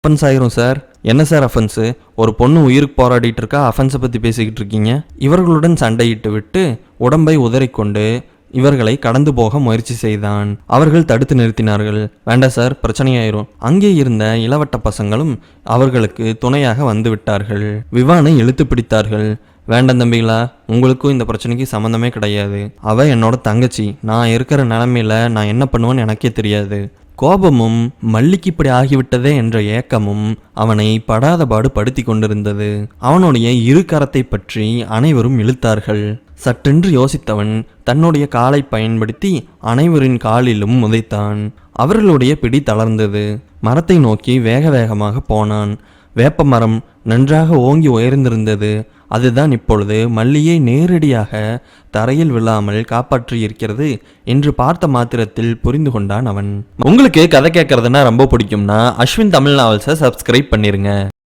Offence ஆயிரும் sir என்ன sir offence ஒரு பொண்ணு உயிருக்கு போராடிட்டு இருக்கா அஃபென்ஸை பற்றி பேசிக்கிட்டு இருக்கீங்க. இவர்களுடன் சண்டையிட்டு விட்டு உடம்பை உதறிக்கொண்டு இவர்களை கடந்து போக முயற்சி செய்தான். அவர்கள் தடுத்து நிறுத்தினார்கள். வேண்டாம் சார் பிரச்சனையாயிரும். அங்கே இருந்த இளவட்ட பசங்களும் அவர்களுக்கு துணையாக வந்து விட்டார்கள். விவானை இழுத்து பிடித்தார்கள். வேண்டாம் தம்பிகளா உங்களுக்கும் இந்த பிரச்சனைக்கு சம்மந்தமே கிடையாது. அவ என்னோட தங்கச்சி. நான் இருக்கிற நிலமையில நான் என்ன பண்ணுவேன்னு எனக்கே தெரியாது. கோபமும் மல்லிக்கு இப்படி ஆகிவிட்டதே என்ற ஏக்கமும் அவனை படாத பாடு படுத்தி கொண்டிருந்தது. அவனுடைய இரு கரத்தை பற்றி அனைவரும் இழுத்தார்கள். சற்றென்று யோசித்தவன் தன்னுடைய காலை பயன்படுத்தி அனைவரின் காலிலும் உதைத்தான் அவர்களுடைய பிடி தளர்ந்தது. மரத்தை நோக்கி வேக வேகமாக போனான். வேப்ப மரம் நன்றாக ஓங்கி உயர்ந்திருந்தது. அதுதான் இப்பொழுது மல்லியை நேரடியாக தரையில் விழாமல் காப்பாற்றியிருக்கிறது என்று பார்த்த மாத்திரத்தில் புரிந்து கொண்டான் அவன். உங்களுக்கு கதை கேட்கறதுன்னா ரொம்ப பிடிக்கும்னா அஸ்வின் தமிழ் நாவல்ஸை சப்ஸ்கிரைப் பண்ணிருங்க.